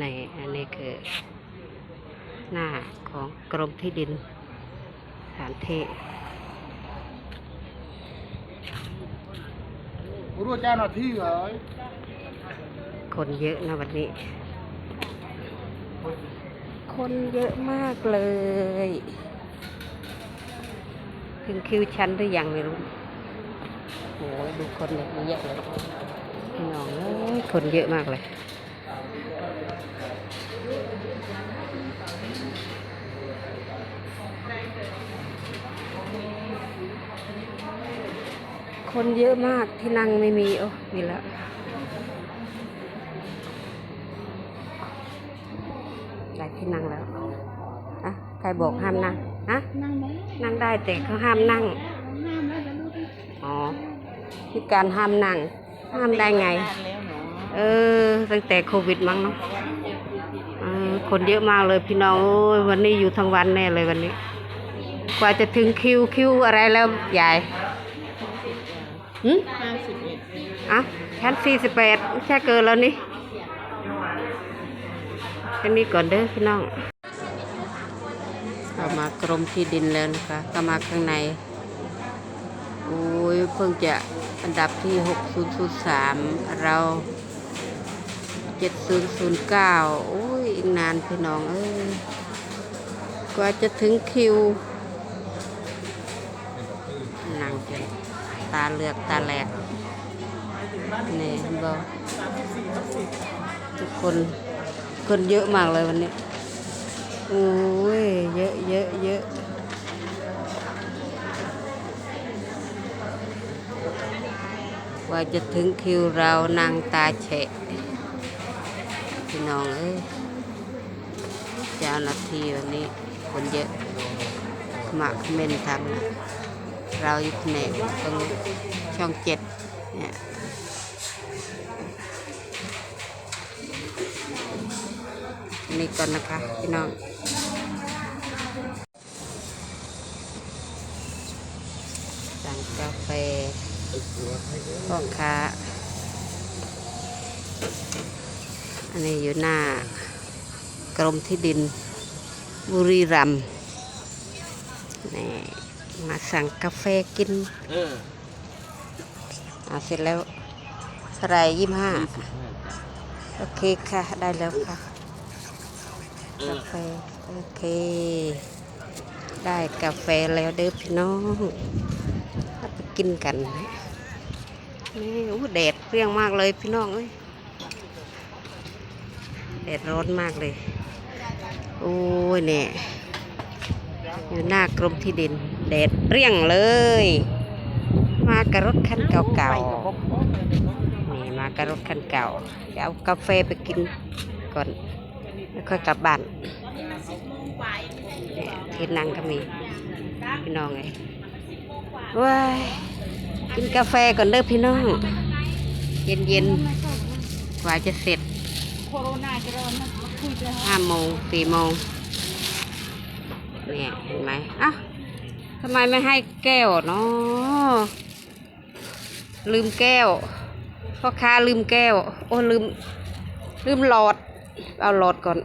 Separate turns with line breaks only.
ในอันนี้คือหน้าของกรมที่ดินสถานที่
รู้เจ้าหน้าที่เหรอ
คนเยอะนะวันนี้ คนเยอะมากเลย ถึงคิวชั้นหรือยังไม่รู้โอ้ยดูคนเนี่ยเยอะเลยพี่น้องเอ้ยคนเยอะมากเลย คนเยอะมากที่นั่งไม่มี โอ้มีแล้วได้ที่นั่งแล้วอะใครบอกห้ามนั่งฮะ
นั่งไหม
นั่งได้แต่เขาห้ามนั่ง
ห้ามแล้วจะรู้ดิ
อ๋อที่การห้ามนั่ง ห้ามได้ไง
แล้วเนาะ
เออ ตั้งแต่โควิดมั้งเนาะเออคนเยอะมากเลยพี่น้องโอ้ยวันนี้อยู่ทั้งวันแน่เลยวันนี้ กว่าจะถึงคิวคิวอะไรแล้วยาย หืม
ห้าสิบเอ็ด
อะชั้นสี่สิบแปดใช่เกินแล้วนี่แค่นี้ก่อนเด้อพี่น้องเข้ามากรมที่ดินแล้วนะคะเข้ามาข้างในโอ้ยเพิ่งจะอันดับที่หกศูนย์ศูนย์สามเราเจ็ดศูนย์ศูนย์เก้าโอ้ย อีกนานพี่น้อง เอ้ย กว่าจะถึงคิวนั่งจน ตาเลือกตาแหลกนี่เห็นบทุกคนคนเยอะมากเลยวันนี้โอ้ยเยอะเยอะเยอะว่าจะถึงคิวเรานางตาเฉะพี่น้องเอ้ยเจ้าหน้าที่วันนี้คนเยอะมักเม้นทำนะ เราอยู่แผนกตรงช่องเจ็ดเนี่ยนี่ก่อนนะคะพี่น้องสั่งกาแฟพ่อค้าอันนี้อยู่หน้ากรมที่ดินบุรีรัมย์นี่ มาสั่งกาแฟกิน
เออ
อ่าเสร็จแล้วเท่าไหรยี่ห้าโอเคค่ะ ได้แล้วค่ะกาแฟโอเค ได้กาแฟแล้วเด้อพี่น้องเอาไปกินกันนะนี่อู้แดดเปรี้ยงมากเลยพี่น้องเอ้ยแดดร้อนมากเลย โอ้ยเนี่ย อยู่หน้ากรมที่ดินแดดเปรี้ยงเลย มากับรถคันเก่าๆนี่มากับรถคันเก่าเดี๋ยวเอากาแฟไปกินก่อนแล้วค่อยกลับบ้านเนี่ยที่นั่งก็มีพี่น้องไงว้ายกินกาแฟก่อนเด้อพี่น้อง เย็นๆกว่าจะเสร็จ
โคโรนาจะร้อนนะคุยจะ
ห้าโมงสี่โมง เนี่ยเห็นไหมอะทำไมไม่ให้แก้วเนาะลืมแก้วพ่อค้าลืมแก้ว โอ้ลืม ลืมหลอด เอาหลอดก่อน